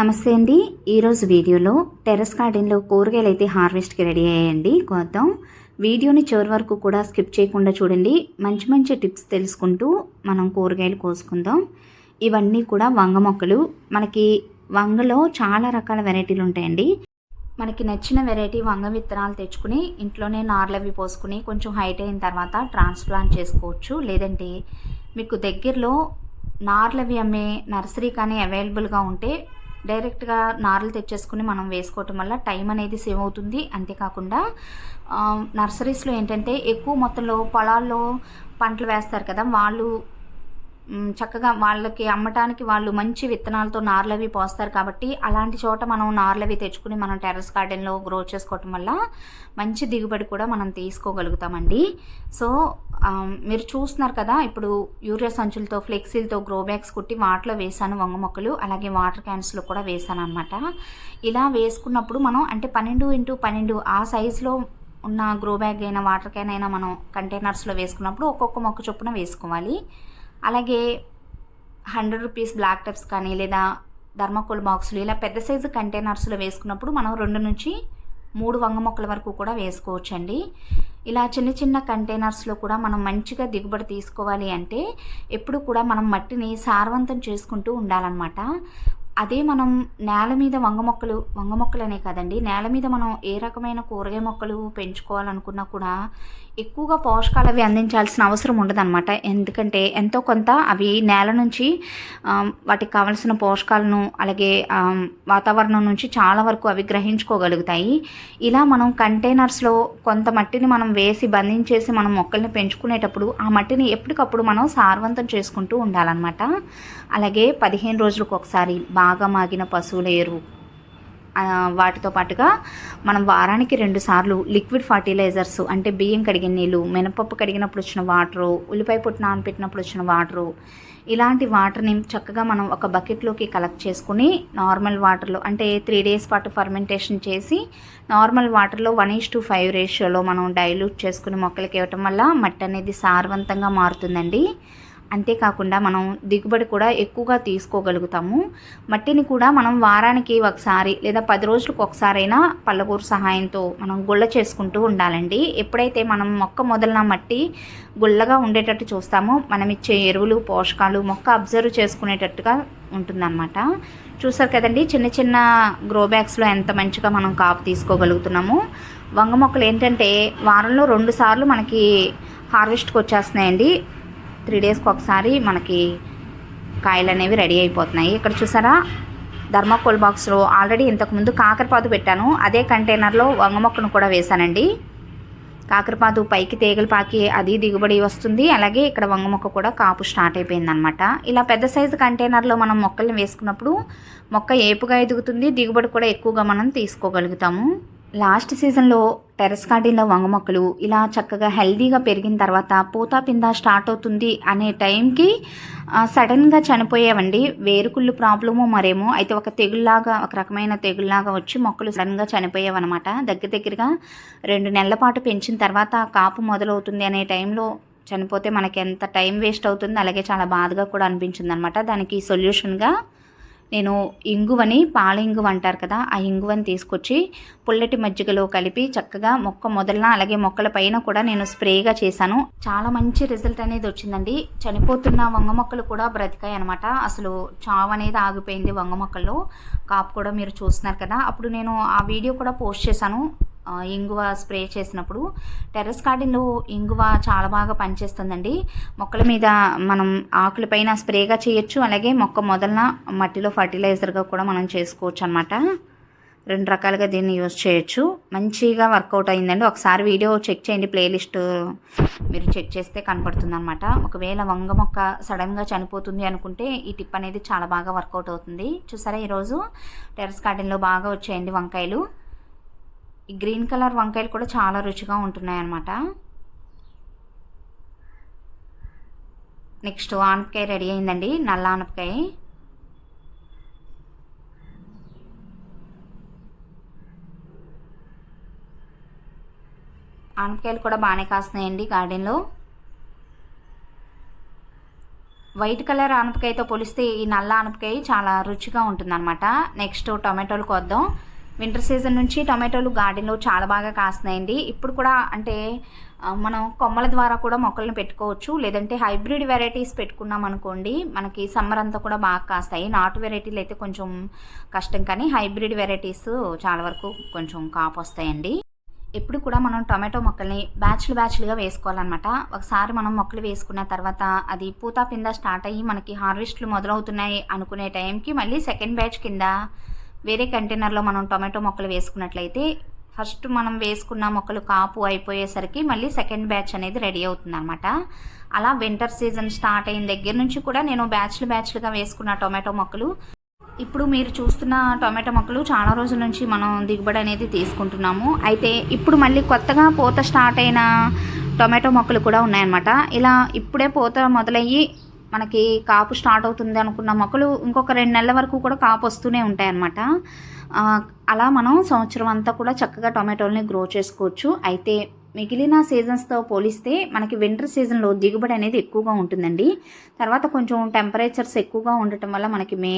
నమస్తే అండి. ఈరోజు వీడియోలో టెర్రస్ గార్డెన్లో కూరగాయలు అయితే హార్వెస్ట్కి రెడీ అయ్యాయండి. కొద్దాం. వీడియోని చివరి వరకు కూడా స్కిప్ చేయకుండా చూడండి. మంచి మంచి టిప్స్ తెలుసుకుంటూ మనం కూరగాయలు కోసుకుందాం. ఇవన్నీ కూడా వంగ మొక్కలు. మనకి వంగలో చాలా రకాల వెరైటీలు ఉంటాయండి. మనకి నచ్చిన వెరైటీ వంగ విత్తనాలు తెచ్చుకుని ఇంట్లోనే నార్లవి పోసుకుని కొంచెం హైట్ అయిన తర్వాత ట్రాన్స్ప్లాంట్ చేసుకోవచ్చు. లేదంటే మీకు దగ్గరలో నార్లవి అమ్మే నర్సరీ కానీ అవైలబుల్గా ఉంటే డైరెక్ట్గా నార్లు తెచ్చేసుకుని మనం వేసుకోవటం వల్ల టైం అనేది సేవ్ అవుతుంది. అంతేకాకుండా నర్సరీస్లో ఏంటంటే ఎక్కువ మొత్తంలో పొలాల్లో పంటలు వేస్తారు కదా వాళ్ళు చక్కగా వాళ్ళకి అమ్మటానికి వాళ్ళు మంచి విత్తనాలతో నార్లవి పోస్తారు కాబట్టి అలాంటి చోట మనం నార్లవి తెచ్చుకుని మనం టెర్రస్ గార్డెన్లో గ్రో చేసుకోవటం వల్ల మంచి దిగుబడి కూడా మనం తీసుకోగలుగుతామండి. సో మీరు చూస్తున్నారు కదా ఇప్పుడు యూరియా సంచులతో ఫ్లెక్సీలతో గ్రో బ్యాగ్స్ కుట్టి వాటిలో వేసాను వంగ మొక్కలు అలాగే వాటర్ క్యాన్స్లో కూడా వేసాను అనమాట ఇలా వేసుకున్నప్పుడు మనం అంటే పన్నెండు ఇంటూ పన్నెండు ఆ సైజులో ఉన్న గ్రో బ్యాగ్ అయినా వాటర్ క్యాన్ అయినా మనం కంటైనర్స్లో వేసుకున్నప్పుడు ఒక్కొక్క మొక్క చొప్పున వేసుకోవాలి. అలాగే హండ్రెడ్ రూపీస్ బ్లాక్ టెప్స్ కానీ లేదా ధర్మకోల్ బాక్సులు ఇలా పెద్ద సైజు కంటైనర్స్లో వేసుకున్నప్పుడు మనం రెండు నుంచి మూడు వంగ మొక్కల వరకు కూడా వేసుకోవచ్చండి. ఇలా చిన్న చిన్న కంటైనర్స్లో కూడా మనం మంచిగా దిగుబడి తీసుకోవాలి అంటే ఎప్పుడు కూడా మనం మట్టిని సారవంతం చేసుకుంటూ ఉండాలన్నమాట. అదే మనం నేల మీద వంగ మొక్కలు వంగ మొక్కలనే కదండి నేల మీద మనం ఏ రకమైన కూరగాయ మొక్కలు పెంచుకోవాలనుకున్నా కూడా ఎక్కువగా పోషకాలు అవి అందించాల్సిన అవసరం ఉండదన్నమాట. ఎందుకంటే ఎంతో కొంత అవి నేల నుంచి వాటికి కావలసిన పోషకాలను అలాగే వాతావరణం నుంచి చాలా వరకు అవి గ్రహించుకోగలుగుతాయి. ఇలా మనం కంటైనర్స్లో కొంత మట్టిని మనం వేసి బంధించేసి మనం మొక్కల్ని పెంచుకునేటప్పుడు ఆ మట్టిని ఎప్పటికప్పుడు మనం సారవంతం చేసుకుంటూ ఉండాలన్నమాట. అలాగే పదిహేను రోజులకు ఒకసారి బాగా మాగిన పశువుల ఎరువు. వాటితో పాటుగా మనం వారానికి రెండు సార్లు లిక్విడ్ ఫర్టిలైజర్స్ అంటే బియ్యం కడిగిన నీళ్ళు మినపప్పు కడిగినప్పుడు వచ్చిన వాటరు ఉల్లిపాయ పొట్టు నానబెట్టినప్పుడు వచ్చిన వాటరు ఇలాంటి వాటర్ని చక్కగా మనం ఒక బకెట్లోకి కలెక్ట్ చేసుకుని నార్మల్ వాటర్లో అంటే త్రీ డేస్ పాటు ఫర్మెంటేషన్ చేసి నార్మల్ వాటర్లో వన్ ఈస్ టు ఫైవ్ రేషియోలో మనం డైల్యూట్ చేసుకుని మొక్కలకి ఇవ్వటం వల్ల మట్టి అనేది సారవంతంగా మారుతుందండి. అంతేకాకుండా మనం దిగుబడి కూడా ఎక్కువగా తీసుకోగలుగుతాము. మట్టిని కూడా మనం వారానికి ఒకసారి లేదా పది రోజులకు ఒకసారైనా పళ్ళగూరు సహాయంతో మనం గుళ్ళ చేసుకుంటూ ఉండాలండి. ఎప్పుడైతే మనం మొక్క మొదలన మట్టి గుల్లగా ఉండేటట్టు చూస్తామో మనం ఇచ్చే ఎరువులు పోషకాలు మొక్క అబ్జర్వ్ చేసుకునేటట్టుగా ఉంటుందన్నమాట. చూసారు కదండి చిన్న చిన్న గ్రో బ్యాగ్స్లో ఎంత మంచిగా మనం కాపు తీసుకోగలుగుతున్నాము. వంగ మొక్కలు ఏంటంటే వారంలో రెండు సార్లు మనకి హార్వెస్ట్కి వచ్చేస్తున్నాయండి. త్రీ డేస్కి ఒకసారి మనకి కాయలు అనేవి రెడీ అయిపోతున్నాయి. ఇక్కడ చూసారా? ధర్మాకోల్ బాక్స్లో ఆల్రెడీ ఇంతకుముందు కాకరపాదు పెట్టాను. అదే కంటైనర్లో వంగ మొక్కను కూడా వేశానండి. కాకరపాదు పైకి తీగలు పాకి అది దిగుబడి వస్తుంది. అలాగే ఇక్కడ వంగ మొక్క కూడా కాపు స్టార్ట్ అయిపోయిందనమాట. ఇలా పెద్ద సైజు కంటైనర్లో మనం మొక్కల్ని వేసుకున్నప్పుడు మొక్క ఏపుగా ఎదుగుతుంది దిగుబడి కూడా ఎక్కువగా మనం తీసుకోగలుగుతాము. లాస్ట్ సీజన్లో టెర్రస్ గార్డెన్లో వంగ మొక్కలు ఇలా చక్కగా హెల్దీగా పెరిగిన తర్వాత పూత పింద స్టార్ట్ అవుతుంది అనే టైంకి సడన్గా చనిపోయేవండి. వేరుకుళ్ళు ప్రాబ్లము మరేమో అయితే ఒక తెగుల్లాగా ఒక రకమైన తెగుల్లాగా వచ్చి మొక్కలు సడన్గా చనిపోయేవన్నమాట. దగ్గర దగ్గరగా రెండు నెలల పాటు పెంచిన తర్వాత కాపు మొదలవుతుంది అనే టైంలో చనిపోతే మనకి ఎంత టైం వేస్ట్ అవుతుంది అలాగే చాలా బాధగా కూడా అనిపించింది అనమాట దానికి సొల్యూషన్గా నేను ఇంగువని పాల ఇంగువ అంటారు కదా ఆ ఇంగువని తీసుకొచ్చి పుల్లటి మజ్జిగలో కలిపి చక్కగా మొక్క మొదలన అలాగే మొక్కల పైన కూడా నేను స్ప్రేగా చేశాను. చాలా మంచి రిజల్ట్ అనేది వచ్చిందండి. చనిపోతున్న వంగ మొక్కలు కూడా బ్రతికాయి అనమాట అసలు చావు అనేది ఆగిపోయింది వంగ మొక్కల్లో. కాపు కూడా మీరు చూస్తున్నారు కదా. అప్పుడు నేను ఆ వీడియో కూడా పోస్ట్ చేశాను. ఇంగువ స్ప్రే చేసినప్పుడు టెర్రస్ గార్డెన్లో ఇంగువ చాలా బాగా పనిచేస్తుందండి. మొక్కల మీద మనం ఆకుల పైన స్ప్రేగా చేయొచ్చు అలాగే మొక్క మొదలన మట్టిలో ఫర్టిలైజర్గా కూడా మనం చేసుకోవచ్చు అనమాట రెండు రకాలుగా దీన్ని యూజ్ చేయొచ్చు. మంచిగా వర్కౌట్ అయిందండి. ఒకసారి వీడియో చెక్ చేయండి ప్లేలిస్ట్ మీరు చెక్ చేస్తే కనపడుతుంది అనమాట ఒకవేళ వంగ మొక్క సడన్గా చనిపోతుంది అనుకుంటే ఈ టిప్ అనేది చాలా బాగా వర్కౌట్ అవుతుంది. చూసారా ఈరోజు టెర్రస్ గార్డెన్లో బాగా వచ్చాయండి వంకాయలు. ఈ గ్రీన్ కలర్ వంకాయలు కూడా చాలా రుచిగా ఉంటున్నాయి అన్నమాట నెక్స్ట్ ఆనపకాయ రెడీ అయిందండి నల్ల ఆనపకాయ. ఆనపకాయలు కూడా బాగానే కాస్తున్నాయండి గార్డెన్లో. వైట్ కలర్ ఆనపకాయతో పోలిస్తే ఈ నల్ల ఆనపకాయ చాలా రుచిగా ఉంటుందన్నమాట. నెక్స్ట్ టొమాటోలు కొద్దాం. వింటర్ సీజన్ నుంచి టొమాటోలు గార్డెన్లో చాలా బాగా కాస్తున్నాయండి. ఇప్పుడు కూడా అంటే మనం కొమ్మల ద్వారా కూడా మొక్కలను పెట్టుకోవచ్చు. లేదంటే హైబ్రిడ్ వెరైటీస్ పెట్టుకున్నాం అనుకోండి మనకి సమ్మర్ అంతా కూడా బాగా కాస్తాయి. నాటు వెరైటీలు అయితే కొంచెం కష్టం కానీ హైబ్రిడ్ వెరైటీస్ చాలా వరకు కొంచెం కాపు వస్తాయండి. ఎప్పుడు కూడా మనం టొమాటో మొక్కల్ని బ్యాచ్లు బ్యాచ్లుగా వేసుకోవాలన్నమాట. ఒకసారి మనం మొక్కలు వేసుకున్న తర్వాత అది పూత పింద స్టార్ట్ అయ్యి మనకి హార్వెస్ట్లు మొదలవుతున్నాయి అనుకునే టైంకి మళ్ళీ సెకండ్ బ్యాచ్ కింద వేరే కంటైనర్లో మనం టొమాటో మొక్కలు వేసుకున్నట్లయితే ఫస్ట్ మనం వేసుకున్న మొక్కలు కాపు అయిపోయేసరికి మళ్ళీ సెకండ్ బ్యాచ్ అనేది రెడీ అవుతుంది అనమాట అలా వింటర్ సీజన్ స్టార్ట్ అయిన దగ్గర నుంచి కూడా నేను బ్యాచ్లు బ్యాచ్లుగా వేసుకున్న టొమాటో మొక్కలు. ఇప్పుడు మీరు చూస్తున్న టొమాటో మొక్కలు చాలా రోజుల నుంచి మనం దిగుబడి అనేది తీసుకుంటున్నాము. అయితే ఇప్పుడు మళ్ళీ కొత్తగా పూత స్టార్ట్ అయిన టొమాటో మొక్కలు కూడా ఉన్నాయన్నమాట. ఇలా ఇప్పుడే పూత మొదలయ్యి మనకి కాపు స్టార్ట్ అవుతుంది అనుకున్న మొక్కలు ఇంకొక రెండు నెలల వరకు కూడా కాపు వస్తూనే ఉంటాయన్నమాట. అలా మనం సంవత్సరం అంతా కూడా చక్కగా టొమాటోల్ని గ్రో చేసుకోవచ్చు. అయితే మిగిలిన సీజన్స్తో పోలిస్తే మనకి వింటర్ సీజన్లో దిగుబడి అనేది ఎక్కువగా ఉంటుందండి. తర్వాత కొంచెం టెంపరేచర్స్ ఎక్కువగా ఉండటం వల్ల మనకి మే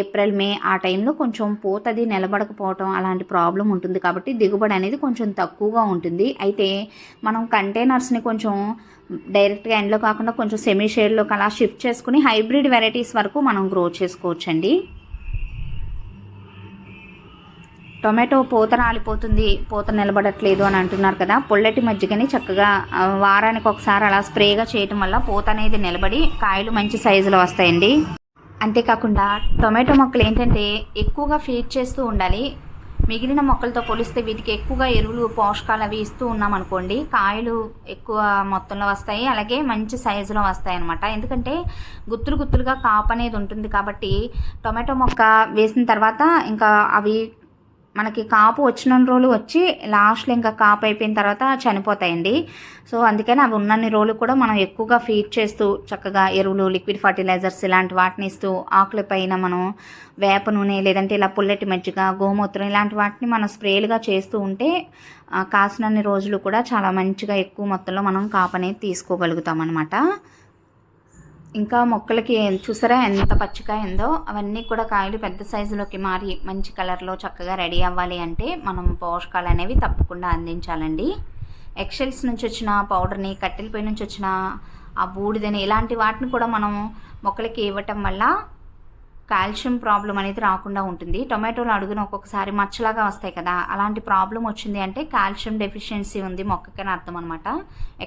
ఏప్రిల్ మే ఆ టైంలో కొంచెం పూతది నిలబడకపోవటం అలాంటి ప్రాబ్లం ఉంటుంది కాబట్టి దిగుబడి అనేది కొంచెం తక్కువగా ఉంటుంది. అయితే మనం కంటైనర్స్ని కొంచెం డైరెక్ట్గా ఎండ్లో కాకుండా కొంచెం సెమీ షేడ్లోకి అలా షిఫ్ట్ చేసుకుని హైబ్రిడ్ వెరైటీస్ వరకు మనం గ్రో చేసుకోవచ్చండి. టొమాటో పూత రాలిపోతుంది పూత నిలబడట్లేదు అని అంటున్నారు కదా పొల్లటి మజ్జిగని చక్కగా వారానికి ఒకసారి అలా స్ప్రేగా చేయటం వల్ల పూత అనేది నిలబడి కాయలు మంచి సైజులో వస్తాయండి. అంతేకాకుండా టొమాటో మొక్కలు ఏంటంటే ఎక్కువగా ఫీడ్ చేస్తూ ఉండాలి మిగిలిన మొక్కలతో పోలిస్తే వీటికి ఎక్కువగా ఎరువులు పోషకాలు అవి ఇస్తూ ఉన్నామనుకోండి కాయలు ఎక్కువ మొత్తంలో వస్తాయి అలాగే మంచి సైజులో వస్తాయి అనమాట ఎందుకంటే గుత్తులు గుత్తులుగా కాపు అనేది ఉంటుంది కాబట్టి టొమాటో మొక్క వేసిన తర్వాత ఇంకా అవి మనకి కాపు వచ్చిన రోజులు వచ్చి లాస్ట్లో ఇంకా కాపు అయిపోయిన తర్వాత చనిపోతాయండి. సో అందుకని అవి ఉన్నన్ని రోజులు కూడా మనం ఎక్కువగా ఫీడ్ చేస్తూ చక్కగా ఎరువులు లిక్విడ్ ఫర్టిలైజర్స్ ఇలాంటి వాటిని ఇస్తూ ఆకుల పైన మనం వేప నూనె లేదంటే ఇలా పుల్లటి మజ్జిగ గోమూత్రం ఇలాంటి వాటిని మనం స్ప్రేలుగా చేస్తూ ఉంటే కాసినన్ని రోజులు కూడా చాలా మంచిగా ఎక్కువ మొత్తంలో మనం కాపు అనేది తీసుకోగలుగుతాం అనమాట ఇంకా మొక్కలకి చూసారా ఎంత పచ్చిగా ఉందో? అవన్నీ కూడా కాయలు పెద్ద సైజులోకి మారి మంచి కలర్లో చక్కగా రెడీ అవ్వాలి అంటే మనం పోషకాలు అనేవి తప్పకుండా అందించాలండి. ఎక్సెల్స్ నుంచి వచ్చిన పౌడర్ని కట్టెలపై నుంచి వచ్చిన ఆ బూడిదని ఇలాంటి వాటిని కూడా మనం మొక్కలకి ఇవ్వటం వల్ల కాల్షియం ప్రాబ్లం అనేది రాకుండా ఉంటుంది. టొమాటోలు అడుగున ఒక్కొక్కసారి మచ్చలాగా వస్తాయి కదా అలాంటి ప్రాబ్లం వచ్చింది అంటే కాల్షియం డెఫిషియన్సీ ఉంది మొక్కకని అర్థం అనమాట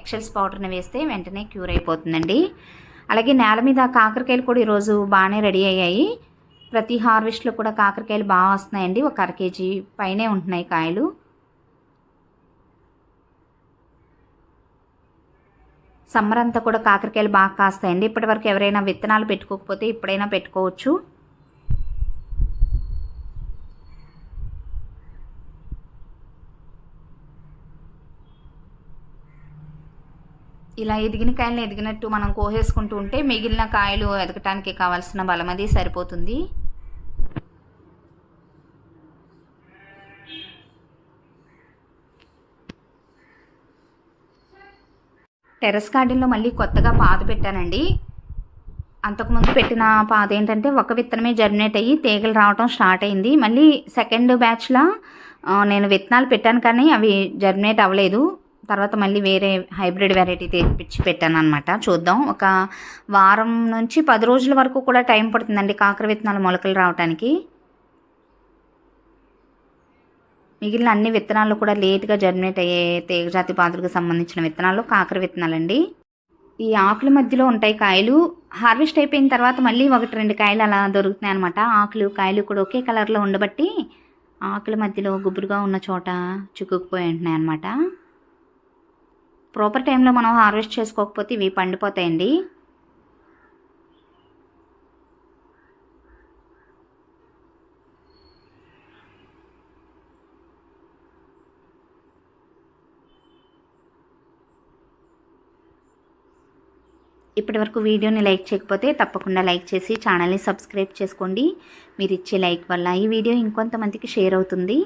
ఎక్సెల్స్ పౌడర్ని వేస్తే వెంటనే క్యూర్ అయిపోతుందండి. అలాగే నేల మీద కాకరకాయలు కూడా ఈరోజు బాగానే రెడీ అయ్యాయి. ప్రతి హార్వెస్ట్లో కూడా కాకరకాయలు బాగా వస్తున్నాయండి. ఒక అర కేజీ పైనే ఉంటున్నాయి కాయలు. సమ్మర్ అంతా కూడా కాకరకాయలు బాగా కాస్తాయండి. ఇప్పటివరకు ఎవరైనా విత్తనాలు పెట్టుకోకపోతే ఇప్పుడైనా పెట్టుకోవచ్చు. ఇలా ఎదిగిన కాయలను ఎదిగినట్టు మనం కోసేసుకుంటూ ఉంటే మిగిలిన కాయలు ఎదగటానికి కావాల్సిన బలం అది సరిపోతుంది. టెర్రస్ గార్డెన్లో మళ్ళీ కొత్తగా పాత పెట్టానండి. అంతకుముందు పెట్టిన పాద ఏంటంటే ఒక విత్తనమే జర్మినేట్ అయ్యి తీగలు రావటం స్టార్ట్ అయింది. మళ్ళీ సెకండ్ బ్యాచ్లో నేను విత్తనాలు పెట్టాను కానీ అవి జర్మినేట్ అవ్వలేదు. తర్వాత మళ్ళీ వేరే హైబ్రిడ్ వెరైటీ తెప్పించి పెట్టాను అనమాట చూద్దాం. ఒక వారం నుంచి పది రోజుల వరకు కూడా టైం పడుతుందండి కాకర విత్తనాలు మొలకలు రావడానికి మిగిలిన అన్ని విత్తనాలు కూడా లేట్గా జర్మినేట్ అయ్యే తీగజాతి పాదులకు సంబంధించిన విత్తనాలు కాకర విత్తనాలండి. ఈ ఆకుల మధ్యలో ఉంటాయి కాయలు. హార్వెస్ట్ అయిపోయిన తర్వాత మళ్ళీ ఒకటి రెండు కాయలు అలా దొరుకుతున్నాయి అనమాట ఆకులు కాయలు కూడా ఒకే కలర్లో ఉండబట్టి ఆకుల మధ్యలో గుబురుగా ఉన్న చోట చిక్కుకుపోయి ఉంటున్నాయి అనమాట ప్రాపర్ టైంలో మనం హార్వెస్ట్ చేసుకోకపోతే ఇవి పండిపోతాయండి. ఇప్పటి వరకు వీడియోని లైక్ చేయకపోతే తప్పకుండా లైక్ చేసి ఛానల్ని సబ్స్క్రైబ్ చేసుకోండి. మీరు ఇచ్చే లైక్ వల్ల ఈ వీడియో ఇంకొంతమందికి షేర్ అవుతుంది.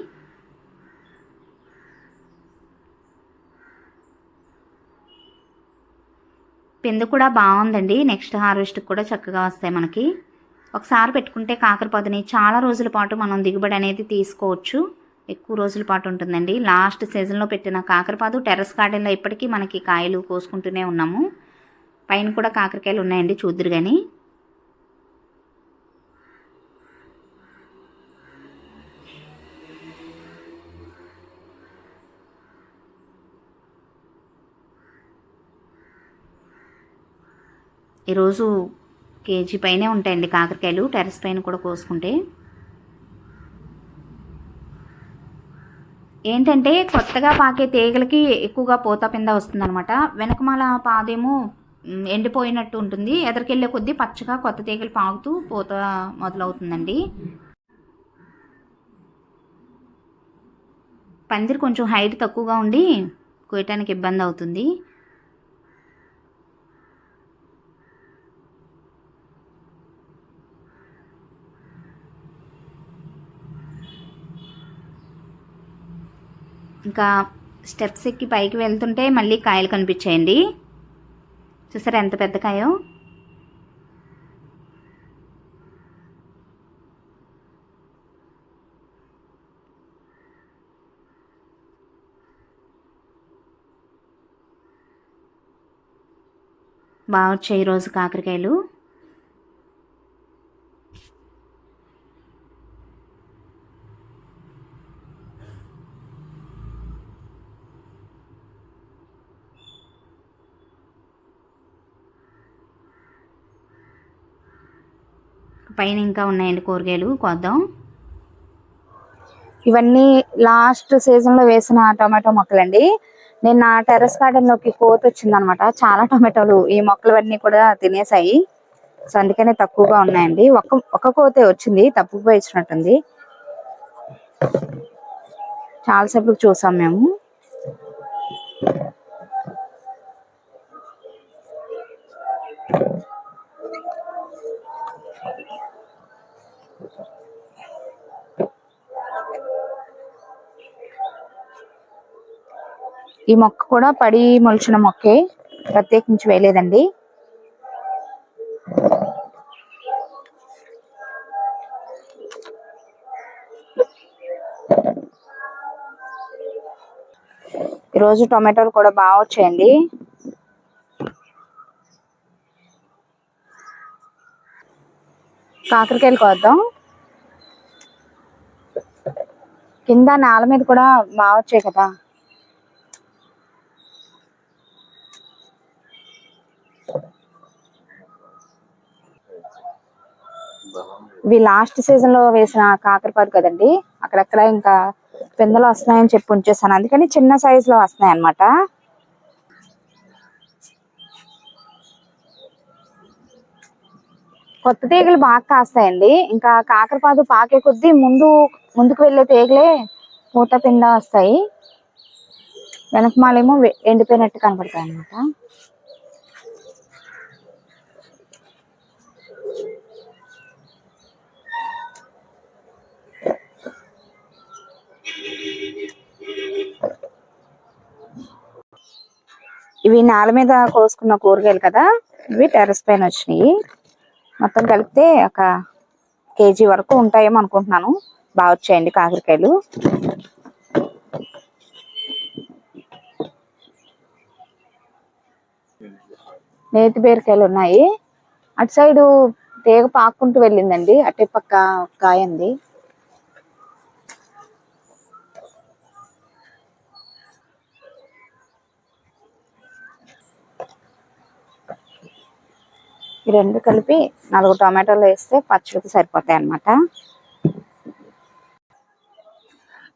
పిందు కూడా బాగుందండి నెక్స్ట్ హార్వెస్ట్కి కూడా చక్కగా వస్తాయి మనకి. ఒకసారి పెట్టుకుంటే కాకరపాదుని చాలా రోజుల పాటు మనం దిగుబడి అనేది తీసుకోవచ్చు. ఎక్కువ రోజుల పాటు ఉంటుందండి. లాస్ట్ సీజన్లో పెట్టిన కాకరపాదు టెర్రస్ గార్డెన్లో ఇప్పటికీ మనకి కాయలు కోసుకుంటూనే ఉన్నాము. పైన కూడా కాకరకాయలు ఉన్నాయండి చూద్దరు కానీ ఈరోజు కేజీ పైనే ఉంటాయండి కాకరకాయలు టెర్రస్ పైన కూడా కోసుకుంటే. ఏంటంటే కొత్తగా పాకే తీగలకి ఎక్కువగా పూత పింద వస్తుందనమాట వెనకమాల పాదేమో ఎండిపోయినట్టు ఉంటుంది. ఎదరికెళ్ళే కొద్దీ పచ్చగా కొత్త తీగలు పాకుతూ పూత మొదలవుతుందండి. పందిరి కొంచెం హైట్ తక్కువగా ఉండి కోయటానికి ఇబ్బంది అవుతుంది. ఇంకా స్టెప్స్ ఎక్కి పైకి వెళ్తుంటే మళ్ళీ కాయలు కనిపించాయండి. చూసారా ఎంత పెద్ద కాయో? బాగా వచ్చాయి ఈరోజు కాకరకాయలు. పైన ఇంకా ఉన్నాయండి కూరగాయలు. కోద్దాం. ఇవన్నీ లాస్ట్ సీజన్లో వేసిన టొమాటో మొక్కలండి. నేను నా టెర్రస్ గార్డెన్లోకి కోత వచ్చింది అనమాట చాలా టొమాటోలు ఈ మొక్కలవన్నీ కూడా తినేసాయి. సో అందుకనే తక్కువగా ఉన్నాయండి. ఒక్క ఒక్క కోతే వచ్చింది తప్పుగా ఇచ్చినట్టుంది చాలాసేపు చూసాం మేము. ఈ మొక్క కూడా పడి మొలిచిన మొక్కే ప్రత్యేకించి వేయలేదండి. ఈరోజు టొమాటోలు కూడా బాగా వచ్చాయండి. కాకరకాయలు కోద్దాం. కింద నేల మీద కూడా బాగా వచ్చాయి కదా. ఇవి లాస్ట్ సీజన్లో వేసిన కాకరపాదు కదండి అక్కడక్కడ ఇంకా పెందలు వస్తున్నాయని చెప్పి ఉంచేసాను. అందుకని చిన్న సైజ్లో వస్తున్నాయి అన్నమాట కొత్త తీగలు బాగా కాస్తాయండి. ఇంకా కాకరపాదు పాకే కొద్దీ ముందు ముందుకు వెళ్ళే తీగలే పూత పింద వస్తాయి. వెనకమాలేమో ఎండిపోయినట్టు కనపడతాయి అన్నమాట ఇవి నేల మీద కోసుకున్న కూరగాయలు కదా? ఇవి టెర్రస్ పైన వచ్చినాయి మొత్తం కలిపితే ఒక కేజీ వరకు ఉంటాయేమో అనుకుంటున్నాను. బాగా వచ్చాయండి కాకరకాయలు. నేతి బీరకాయలు ఉన్నాయి. అటు సైడు తీగ పాక్కుంటూ వెళ్ళిందండి. అటు పక్క కాయ ఈ రెండు కలిపి నాలుగు టొమాటోలు వేస్తే పచ్చడికి సరిపోతాయి అనమాట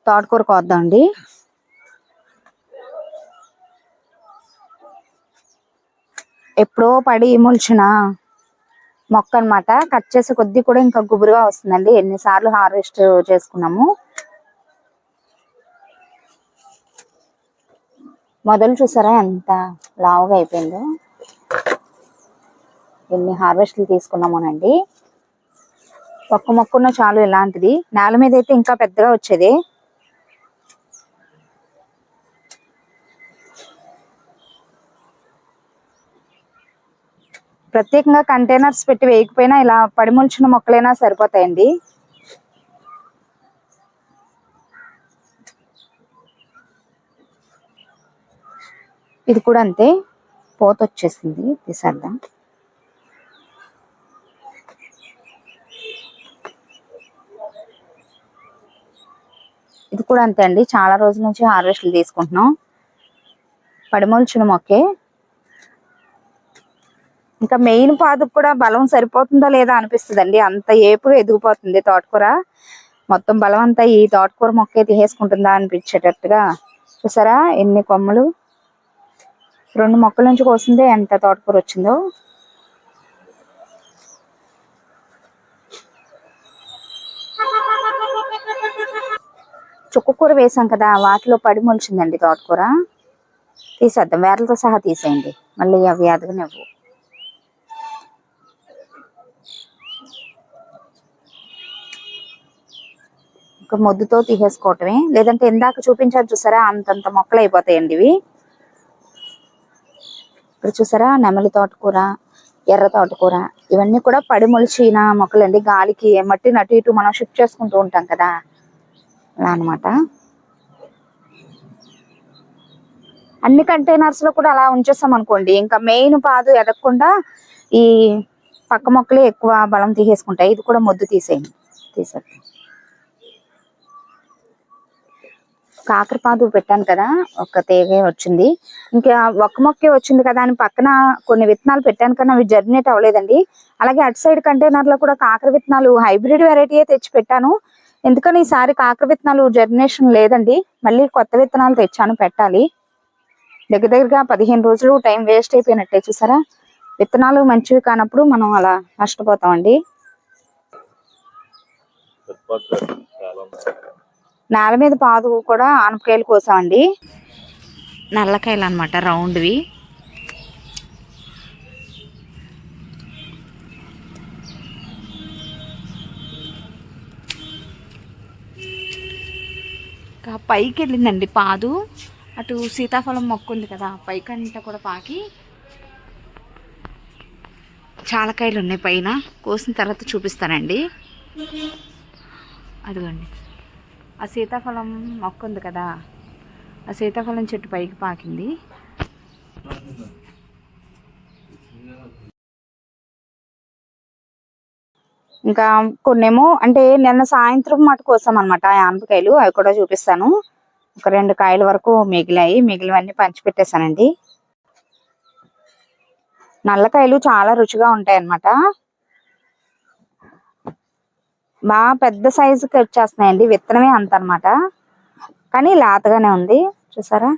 తోటకూర కోద్దామండి ఎప్పుడో పడి మొలిచిన మొక్క అన్నమాట. కట్ చేసే కొద్దీ కూడా ఇంకా గుబురుగా వస్తుందండి. ఎన్నిసార్లు హార్వెస్ట్ చేసుకున్నాము. మొదలు చూసారా ఎంత లావుగా అయిపోయిందో. ఎన్ని హార్వెస్ట్లు తీసుకున్నామోనండి. ఒక్క మొక్కున్న చాలు ఇలాంటిది నేల మీద అయితే ఇంకా పెద్దగా వచ్చేది. ప్రత్యేకంగా కంటైనర్స్ పెట్టి వేయకపోయినా ఇలా పడిముల్చిన మొక్కలైనా సరిపోతాయండి. ఇది కూడా అంతే. పోత వచ్చేసింది తీసేద్దాం. ఇది కూడా అంతే అండి. చాలా రోజుల నుంచి హార్వెస్ట్లు తీసుకుంటున్నాం. పడిమొల్చిన మొక్కే ఇంకా మెయిన్ పాదుకు కూడా బలం సరిపోతుందా లేదా అనిపిస్తుంది అండి అంత ఏపుగా ఎదిగిపోతుంది తోటకూర. మొత్తం బలం అంతా ఈ తోటకూర మొక్కే తీసేసుకుంటుందా అనిపించేటట్టుగా. చూసారా ఎన్ని కొమ్మలు? రెండు మొక్కల నుంచి కోసిందే ఎంత తోటకూర వచ్చిందో. చుక్కకూర వేసాం కదా వాటిలో పడి మొలిచిందండి తోటకూర. తీసేద్దాం వేర్లతో సహా తీసేయండి. మళ్ళీ అవి అదగనివ్వు ఒక మొద్దుతో తీసేసుకోవటమే. లేదంటే ఇందాక చూపించారు చూసారా అంతంత మొక్కలు అయిపోతాయండి ఇవి. ఇప్పుడు చూసారా నెమలి తోటకూర ఎర్ర తోటకూర ఇవన్నీ కూడా పడి మొలిచిన మొక్కలండి. గాలికి మట్టిని అటు ఇటు మనం షిఫ్ట్ చేసుకుంటూ ఉంటాం కదా. అనమాట అన్నమాట. అన్ని కంటైనర్స్లో కూడా అలా ఉంచేస్తాం అనుకోండి. ఇంకా మెయిన్ పాదు ఎదగకుండా ఈ పక్క మొక్కలే ఎక్కువ బలం తీసేసుకుంటాయి. ఇది కూడా మొద్దు తీసేయండి. తీసేయండి. కాకరపాదు పెట్టాను కదా ఒక తేగే వచ్చింది. ఇంకా ఒక్క మొక్కే వచ్చింది కదా అని పక్కన కొన్ని విత్తనాలు పెట్టాను కానీ అవి జర్నేట్ అవ్వలేదండి. అలాగే అటు సైడ్ కంటైనర్లో కూడా కాకర విత్తనాలు హైబ్రిడ్ వెరైటీ తెచ్చి పెట్టాను. ఎందుకని ఈసారి కాకర విత్తనాలు జర్మినేషన్ లేదండి. మళ్ళీ కొత్త విత్తనాలు తెచ్చాను పెట్టాలి. దగ్గర దగ్గరగా పదిహేను రోజులు టైం వేస్ట్ అయిపోయినట్టే చూసారా? విత్తనాలు మంచివి కానప్పుడు మనం అలా నష్టపోతామండి. నేల మీద పాదు కూడా ఆనపకాయలు కోసామండి. నల్లకాయలు అనమాట రౌండ్వి. ఇంకా పైకి వెళ్ళిందండి పాదు. అటు సీతాఫలం మొక్క ఉంది కదా పైకంట కూడా పాకి. చాలా కాయలు ఉన్నాయి పైన. కోసిన తర్వాత చూపిస్తానండి. అదిగోండి. ఆ సీతాఫలం మొక్క ఉంది కదా ఆ సీతాఫలం చెట్టు పైకి పాకింది. ఇంకా కొన్నేమో అంటే నిన్న సాయంత్రం మాట కోసం అనమాట ఆనపకాయలు అవి కూడా చూపిస్తాను. ఒక రెండు కాయల వరకు మిగిలాయి మిగిలివన్నీ పంచిపెట్టేశానండి నల్లకాయలు చాలా రుచిగా ఉంటాయి అన్నమాట బాగా పెద్ద సైజుకి వచ్చేస్తున్నాయండి విత్తనమే అంత అన్నమాట కానీ లేతగానే ఉంది చూసారా?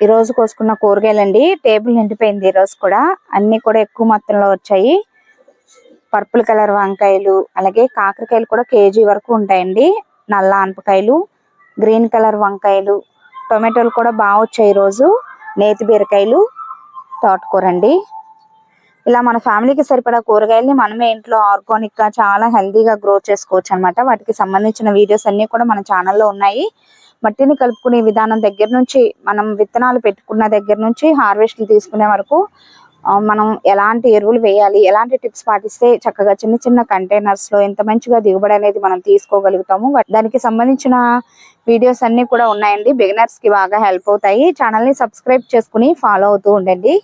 ఈరోజు కోసుకున్న కూరగాయలండి టేబుల్ నిండిపోయింది ఈరోజు కూడా. అన్నీ కూడా ఎక్కువ మొత్తంలో వచ్చాయి. పర్పుల్ కలర్ వంకాయలు అలాగే కాకరకాయలు కూడా కేజీ వరకు ఉంటాయండి. నల్ల ఆనపకాయలు గ్రీన్ కలర్ వంకాయలు టొమాటోలు కూడా బాగా వచ్చాయి ఈ రోజు నేతి బీరకాయలు తోటకూర అండి. ఇలా మన ఫ్యామిలీకి సరిపడా కూరగాయల్ని మనమే ఇంట్లో ఆర్గానిక్గా చాలా హెల్దీగా గ్రో చేసుకోవచ్చు అన్నమాట. వాటికి సంబంధించిన వీడియోస్ అన్ని కూడా మన ఛానల్లో ఉన్నాయి. మట్టిని కలుపుకునే విధానం దగ్గర నుంచి మనం విత్తనాలు పెట్టుకున్న దగ్గర నుంచి హార్వెస్ట్లు తీసుకునే వరకు మనం ఎలాంటి ఎరువులు వేయాలి ఎలాంటి టిప్స్ పాటిస్తే చక్కగా చిన్న చిన్న కంటైనర్స్లో ఎంత మంచిగా దిగుబడి అనేది మనం తీసుకోగలుగుతాము. వాట్- దానికి సంబంధించిన వీడియోస్ అన్ని కూడా ఉన్నాయండి. బిగినర్స్కి బాగా హెల్ప్ అవుతాయి. ఛానల్ని సబ్స్క్రైబ్ చేసుకుని ఫాలో అవుతూ ఉండండి.